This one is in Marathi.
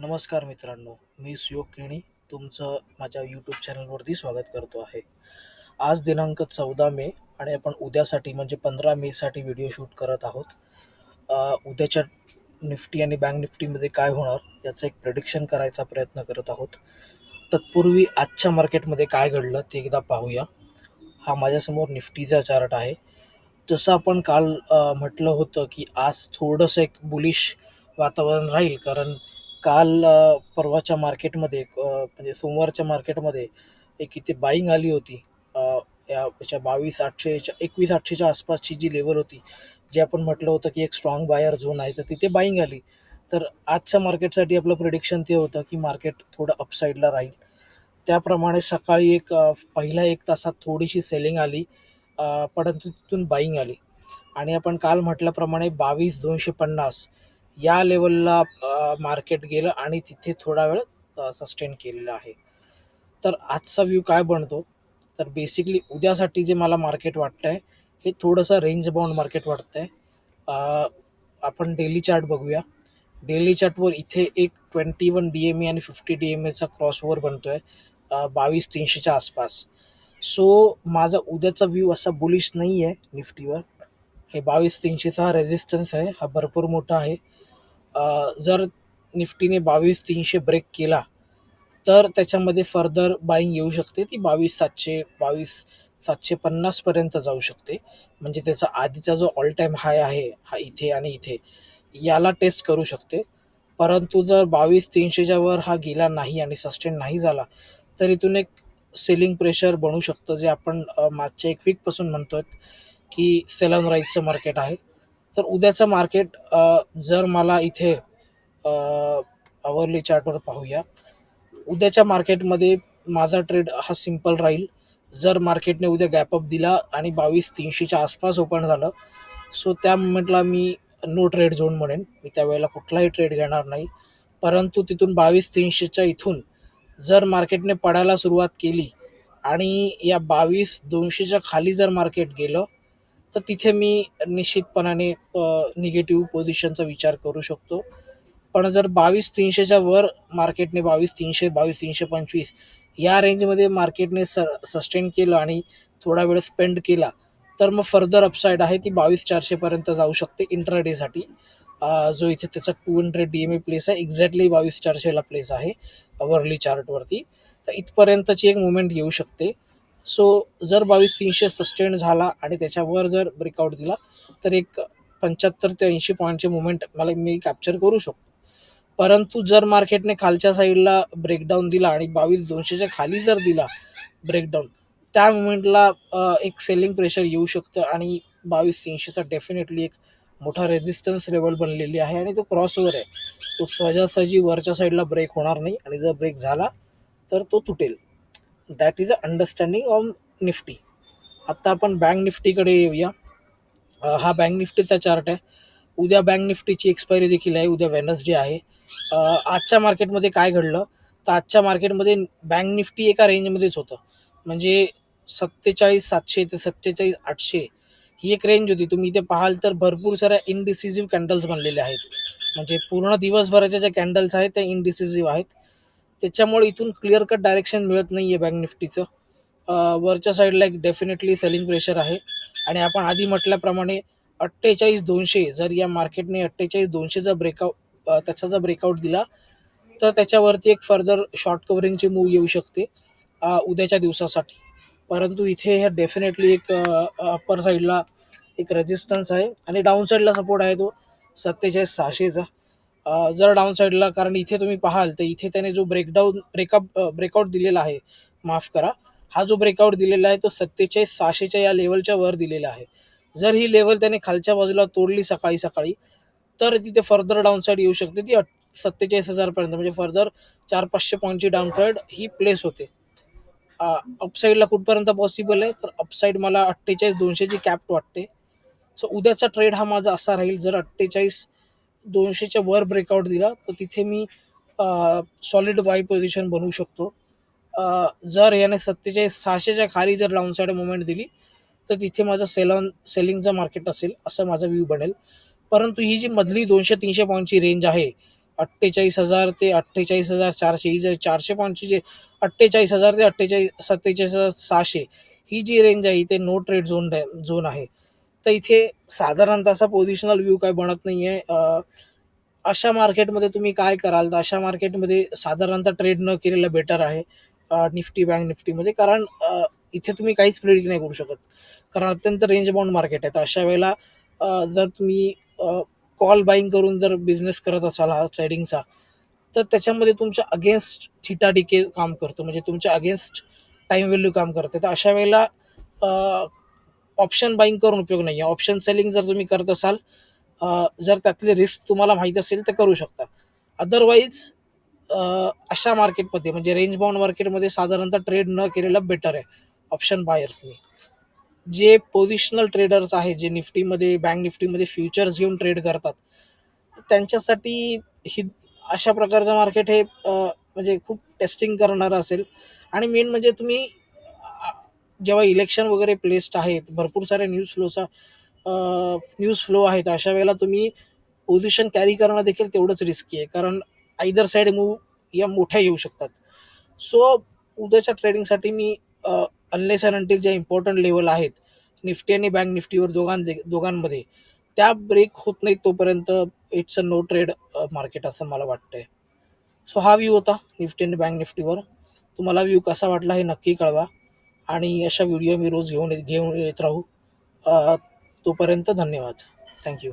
नमस्कार मित्रांनो मी सुयोग केणी तुमचं माझ्या यूट्यूब चॅनलवरती स्वागत करतो आहे. आज दिनांक चौदा मे आणि आपण उद्यासाठी म्हणजे पंधरा मेसाठी व्हिडिओ शूट करत आहोत. उद्याच्या निफ्टी आणि बँक निफ्टीमध्ये काय होणार याचं एक प्रेडिक्शन करायचा प्रयत्न करत आहोत. तत्पूर्वी आजच्या मार्केटमध्ये काय घडलं ते एकदा पाहूया. हा माझ्यासमोर निफ्टीचा चार्ट आहे. जसं आपण काल म्हटलं होतं की आज थोडंसं एक बुलिश वातावरण राहील कारण काल परवाच्या मार्केटमध्ये म्हणजे सोमवारच्या मार्केटमध्ये एक इथे बाईंग आली होती. या याच्या बावीस आठशेच्या एकवीस आठशेच्या आसपासची जी लेवल होती जे आपण म्हटलं होतं की एक स्ट्रॉंग बायर झोन आहे तर तिथे बाईंग आली. तर आजच्या मार्केटसाठी आपलं प्रिडिक्शन ते होतं की मार्केट थोडं अपसाईडला राहील. त्याप्रमाणे सकाळी एक पहिल्या एक तासात थोडीशी सेलिंग आली परंतु तिथून बाईंग आली. आणि आपण काल म्हटल्याप्रमाणे बावीस दोनशे पन्नास या लेवलला मार्केट गेलं आणि तिथे थोडा वेळ सस्टेन केलेलं आहे. तर आजचा व्ह्यू काय बनतो? तर बेसिकली उद्यासाठी जे मला मार्केट वाटतं आहे हे थोडंसं रेंज बाउंड मार्केट वाटतं आहे आपण डेली चार्ट बघूया. डेली चार्टवर इथे एक twenty one D M A आणि फिफ्टी डी एम एचा क्रॉसओव्हर बनतो आहे बावीस तीनशेच्या आसपास. सो माझा उद्याचा व्ह्यू असा बुलिश नाही आहे निफ्टीवर. हे बावीस तीनशेचा हा रेझिस्टन्स आहे. हा भरपूर मोठा आहे. जर निफ्टीने बावीस तीनशे ब्रेक केला तर त्याच्यामध्ये फर्दर बाईंग येऊ शकते. ती बावीस सातशे बावीस सातशे पन्नासपर्यंत जाऊ शकते. म्हणजे त्याचा आधीचा जो ऑल टाईम हाय आहे हा इथे आणि इथे याला टेस्ट करू शकते. परंतु जर बावीस तीनशेच्या वर हा गेला नाही आणि सस्टेन नाही झाला तर इथून एक सेलिंग प्रेशर बनू शकतं जे आपण मागच्या एक वीकपासून म्हणतोय की सेलन राईजचं मार्केट आहे. तर उद्याचं मार्केट जर मला इथे आवरली चार्टवर पाहूया. उद्याच्या मार्केटमध्ये माझा ट्रेड हा सिंपल राहील. जर मार्केटने उद्या गॅपअप दिला आणि बावीस तीनशेच्या आसपास ओपन झालं सो त्या मोमेंटला मी नो ट्रेड झोन म्हणेन. मी त्यावेळेला कुठलाही ट्रेड घेणार नाही. परंतु तिथून बावीस तीनशेच्या इथून जर मार्केटने पडायला सुरुवात केली आणि या बावीस दोनशेच्या खाली जर मार्केट गेलं तर तिथे मी निश्चितपणाने निगेटिव्ह पोझिशनचा विचार करू शकतो. पण जर बावीस तीनशेच्या वर मार्केटने बावीस तीनशे बावीस तीनशे पंचवीस या रेंजमध्ये मार्केटने स सस्टेन केलं आणि थोडा वेळ स्पेंड केला तर मग फर्दर अपसाईड आहे ती बावीस चारशेपर्यंत जाऊ शकते इंट्राडेसाठी जो इथे त्याचा two hundred D M A place आहे एक्झॅक्टली बावीस चारशेला प्लेस आहे वर्ली चार्टवरती तर इथपर्यंतची एक मुवमेंट येऊ शकते. सो जर बावीस तीनशे सस्टेन झाला आणि त्याच्यावर जर ब्रेकआउट दिला तर एक पंच्याहत्तर ते ऐंशी पॉईंटचे मुवमेंट मला मी कॅप्चर करू शकतो. परंतु जर मार्केटने खालच्या साईडला ब्रेकडाऊन दिला आणि बावीस दोनशेच्या खाली जर दिला ब्रेकडाऊन त्या मुमेंटला एक सेलिंग प्रेशर येऊ शकतं आणि बावीस तीनशेचा डेफिनेटली एक मोठा रेझिस्टन्स लेवल बनलेली आहे आणि तो क्रॉसओव्हर आहे. तो सहजासहजी वरच्या साईडला ब्रेक होणार नाही आणि जर ब्रेक झाला तर तो तुटेल. That is a understanding on Nifty आत्ता आपण बँक निफ्टीकडे येऊया. हा बँक निफ्टीचा चार्ट आहे. उद्या बँक निफ्टीची एक्सपायरी देखील आहे. उद्या वेनसडे आहे. आजच्या मार्केटमध्ये काय घडलं? तर आजच्या मार्केटमध्ये बँक निफ्टी एका रेंजमध्येच होतं. म्हणजे सत्तेचाळीस सातशे ते सत्तेचाळीस आठशे ही एक रेंज होती. तुम्ही इथे पाहाल तर भरपूर साऱ्या इनडिसिजिव्ह कॅन्डल्स बनलेले आहेत. म्हणजे पूर्ण दिवसभराच्या ज्या कॅन्डल्स आहेत त्या इनडिसिजिव्ह आहेत. त्याच्यामुळे इथून क्लिअर कट डायरेक्शन मिळत नाही आहे बँक निफ्टीचं वरच्या साईडला एक डेफिनेटली सेलिंग प्रेशर आहे. आणि आपण आधी म्हटल्याप्रमाणे अठ्ठेचाळीस दोनशे जर या मार्केटने अठ्ठेचाळीस दोनशेचा ब्रेकआउट त्याचा जर ब्रेकआउट दिला तर त्याच्यावरती एक फर्दर शॉर्ट कवरिंगची मूव येऊ शकते उद्याच्या दिवसासाठी. परंतु इथे ह्या डेफिनेटली एक अप्पर साईडला एक रेजिस्टन्स आहे. आणि डाऊन साईडला सपोर्ट आहे तो सत्तेचाळीस सहाशेचा जर डाऊन साईडला कारण इथे तुम्ही पाहाल तर इथे त्याने जो ब्रेकडाऊन ब्रेकअप ब्रेकआउट दिलेला आहे माफ करा हा जो ब्रेकआउट दिलेला आहे तो सत्तेचाळीस सहाशेच्या या लेवलच्या वर दिलेला आहे. जर ही लेवल त्याने खालच्या बाजूला तोडली सकाळी सकाळी तर तिथे फर्दर डाऊन साईड येऊ शकते. ती सत्तेचाळीस हजारपर्यंत म्हणजे फर्दर चार पाचशे पॉईंटची डाऊन ट्रेड ही प्लेस होते. अपसाईडला कुठपर्यंत पॉसिबल आहे? तर अपसाईड मला अठ्ठेचाळीस दोनशेची कॅप वाटते. सो उद्याचा ट्रेड हा माझा असा राहील जर अठ्ठेचाळीस दोनशेच्या वर ब्रेकआउट दिला तर तिथे मी सॉलिड बाय पोझिशन बनवू शकतो. जर याने सत्तेचाळीस सहाशेच्या खाली जर डाऊन साईड मुवमेंट दिली तर तिथे माझं सेलॉन सेलिंगचं मार्केट असेल असं माझा व्ह्यू बनेल. परंतु ही जी मधली दोनशे तीनशे पॉईंटची रेंज आहे अठ्ठेचाळीस हजार ते अठ्ठेचाळीस हजार चारशे ही जर चारशे पॉईंटची जे अठ्ठेचाळीस हजार ते अठ्ठेचाळीस सत्तेचाळीस हजार सहाशे ही जी रेंज आहे ते नो ट्रेड झोन झोन आहे. तर इथे साधारणतः असा पोझिशनल व्ह्यू काय बनत नाही आहे अशा मार्केटमध्ये तुम्ही काय कराल? तर अशा मार्केटमध्ये साधारणतः ट्रेड न केलेलं बेटर आहे. निफ्टी बँक निफ्टीमध्ये. कारण इथे तुम्ही काहीच प्रेडिक्ट नाही करू शकत. कारण अत्यंत रेंज बाउंड मार्केट आहे. तर अशा वेळेला जर तुम्ही कॉल बाईंग करून जर बिझनेस करत असाल हा ट्रेडिंगचा तर त्याच्यामध्ये तुमच्या अगेन्स्ट थिटा डिके काम करतो. म्हणजे तुमच्या अगेन्स्ट टाईम व्हॅल्यू काम करते. तर अशा वेळेला ऑप्शन बाईंग करून उपयोग नाही आहे ऑप्शन सेलिंग जर तुम्ही करत असाल जर त्यातले रिस्क तुम्हाला माहीत असेल तर करू शकता. अदरवाईज अशा मार्केटमध्ये म्हणजे रेंज बाउंड मार्केटमध्ये साधारणतः ट्रेड न केलेलं बेटर आहे ऑप्शन बायर्सनी जे पोझिशनल ट्रेडर्स आहेत जे निफ्टीमध्ये बँक निफ्टीमध्ये फ्युचर्स घेऊन ट्रेड करतात त्यांच्यासाठी ही अशा प्रकारचं मार्केट हे म्हणजे खूप टेस्टिंग करणारं असेल. आणि मेन म्हणजे तुम्ही जेव्हा इलेक्शन वगैरे प्लेस्ड आहेत भरपूर सारे न्यूज फ्लोचा न्यूज फ्लो आहेत अशा वेळेला तुम्ही पोझिशन कॅरी करणं देखील तेवढंच रिस्की आहे. कारण आयदर साईड मूव या मोठ्या येऊ शकतात. सो उद्याच्या ट्रेडिंगसाठी मी अनलेस अँड अंटील ज्या इम्पॉर्टंट लेवल आहेत निफ्टी आणि बँक निफ्टीवर दोघां दोघांमध्ये त्या ब्रेक होत नाहीत तोपर्यंत it's a no trade market असं मला वाटतंय. सो हा व्ह्यू होता निफ्टी आणि बँक निफ्टीवर. तुम्हाला व्ह्यू कसा वाटला हे नक्की कळवा. आणि अशा व्हिडिओ मी रोज घेऊन घेऊन येत राहू. तोपर्यंत धन्यवाद. थँक्यू